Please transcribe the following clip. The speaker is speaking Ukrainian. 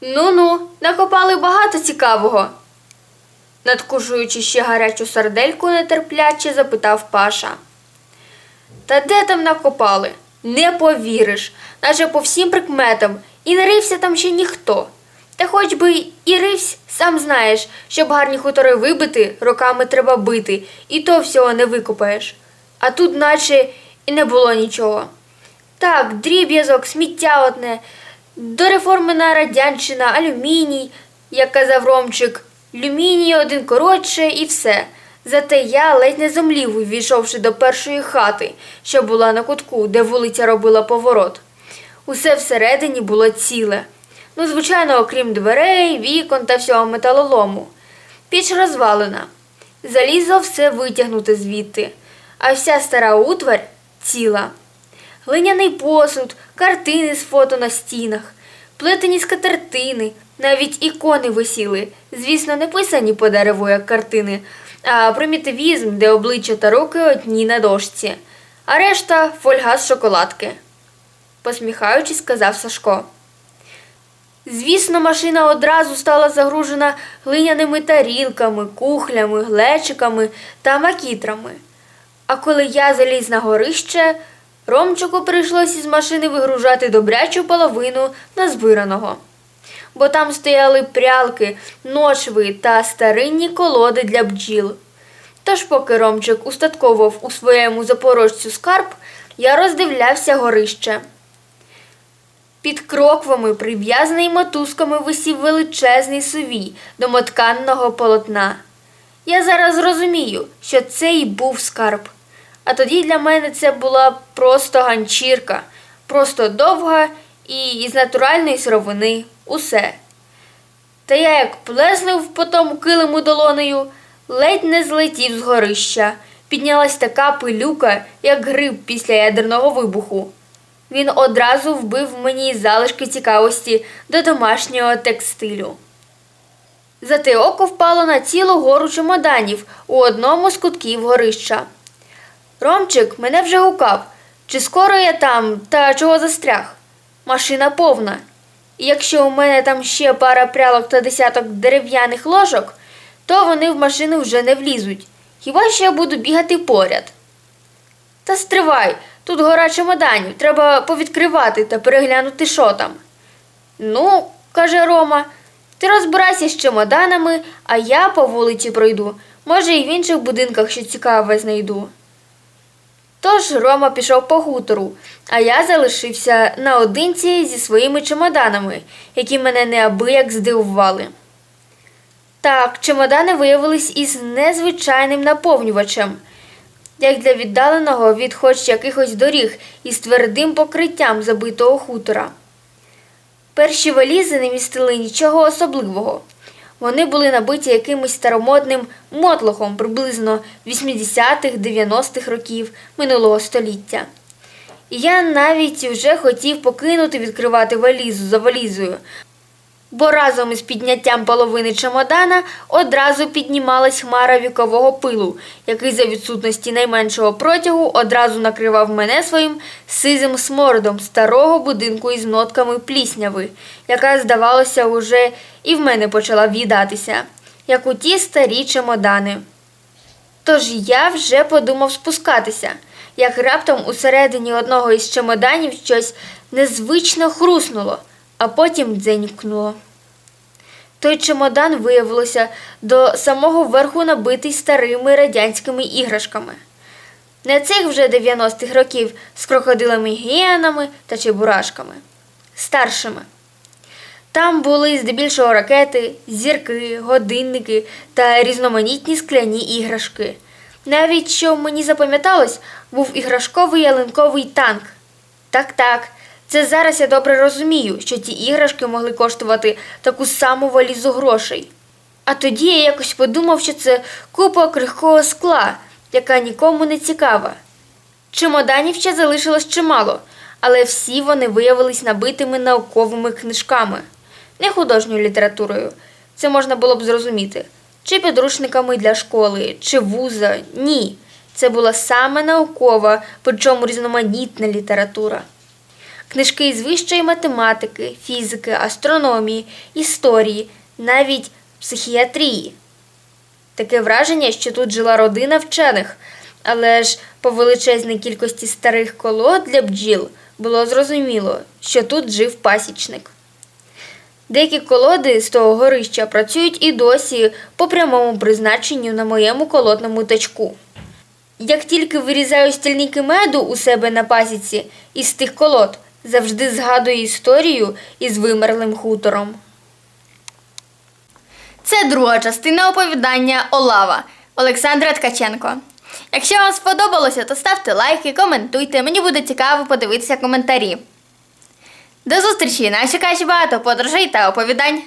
Ну ну, накопали багато цікавого. Надкушуючи ще гарячу сардельку нетерпляче, запитав Паша. Та де там накопали? Не повіриш, наче по всім прикметам, і не рився там ще ніхто. Та хоч би і ривсь, сам знаєш, щоб гарні хутори вибити, роками треба бити, і то всього не викопаєш. А тут наче і не було нічого. Так, дріб'язок, сміття одне, дореформена радянщина, алюміній, як казав Ромчик, люміній один коротше і все. Зате я ледь не зомлів, увійшовши до першої хати, що була на кутку, де вулиця робила поворот. Усе всередині було ціле. Ну, звичайно, окрім дверей, вікон та всього металолому. Піч розвалена. Залізо все витягнуте звідти, а вся стара утварь ціла. Глиняний посуд, картини з фото на стінах, плетені скатертини, навіть ікони висіли, звісно, не писані по дереву, як картини, а примітивізм, де обличчя та руки одні на дошці, а решта фольга з шоколадки. Посміхаючись, сказав Сашко. Звісно, машина одразу стала загружена глиняними тарілками, кухлями, глечиками та макітрами. А коли я заліз на горище, Ромчику прийшлось із машини вигружати добрячу половину назбираного. Бо там стояли прялки, ношви та старинні колоди для бджіл. Тож, поки Ромчик устатковував у своєму запорожцю скарб, я роздивлявся горище. Під кроквами, прив'язаний мотузками, висів величезний сувій домотканного полотна. Я зараз розумію, що це і був скарб. А тоді для мене це була просто ганчірка, просто довга і із натуральної сировини усе. Та я як плеснув по тому килиму долонею, ледь не злетів з горища. Піднялась така пилюка, як гриб після ядерного вибуху. Він одразу вбив мені залишки цікавості до домашнього текстилю. Зате око впало на цілу гору чемоданів у одному з кутків горища. Ромчик мене вже гукав, чи скоро я там та чого застряг? Машина повна. І якщо у мене там ще пара прялок та десяток дерев'яних ложок, то вони в машину вже не влізуть. Хіба що я буду бігати поряд? Та стривай, тут гора чемоданів, треба повідкривати та переглянути, що там. Ну, каже Рома, ти розбирайся з чемоданами, а я по вулиці пройду. Може, і в інших будинках що цікаве знайду. Тож Рома пішов по хутору, а я залишився наодинці зі своїми чемоданами, які мене неабияк здивували. Так, чемодани виявились із незвичайним наповнювачем, як для віддаленого від хоч якихось доріг із твердим покриттям забитого хутора. Перші валізи не містили нічого особливого. Вони були набиті якимось старомодним мотлохом приблизно 80-х-90-х років минулого століття. І я навіть вже хотів покинути відкривати валізу за валізою, бо разом із підняттям половини чемодана одразу піднімалась хмара вікового пилу, який за відсутності найменшого протягу одразу накривав мене своїм сизим смородом старого будинку із нотками плісняви, яка, здавалося, уже і в мене почала в'їдатися, як у ті старі чемодани. Тож я вже подумав спускатися, як раптом усередині одного із чемоданів щось незвично хруснуло, а потім дзенькнуло. Той чемодан виявилося до самого верху набитий старими радянськими іграшками. Не цих вже 90-х років з крокодилами гієнами та чебурашками, старшими. Там були здебільшого ракети, зірки, годинники та різноманітні скляні іграшки. Навіть що мені запам'яталось, був іграшковий ялинковий танк. Так, так, це зараз я добре розумію, що ті іграшки могли коштувати таку саму валізу грошей. А тоді я якось подумав, що це купа крихкого скла, яка нікому не цікава. Чемоданів ще залишилось чимало, але всі вони виявились набитими науковими книжками, не художньою літературою. Це можна було б зрозуміти. Чи підручниками для школи, чи вуза. Ні. Це була саме наукова, причому різноманітна література. Книжки із вищої математики, фізики, астрономії, історії, навіть психіатрії. Таке враження, що тут жила родина вчених, але ж по величезній кількості старих колод для бджіл було зрозуміло, що тут жив пасічник. Деякі колоди з того горища працюють і досі по прямому призначенню на моєму колодному тачку. Як тільки вирізаю стільники меду у себе на пасіці із тих колод, завжди згадую історію із вимерлим хутором. Це друга частина оповідання Олава Олександра Ткаченко. Якщо вам сподобалося, то ставте лайки, коментуйте. Мені буде цікаво подивитися коментарі. До зустрічі! Нас чекає багато подорожей та оповідань.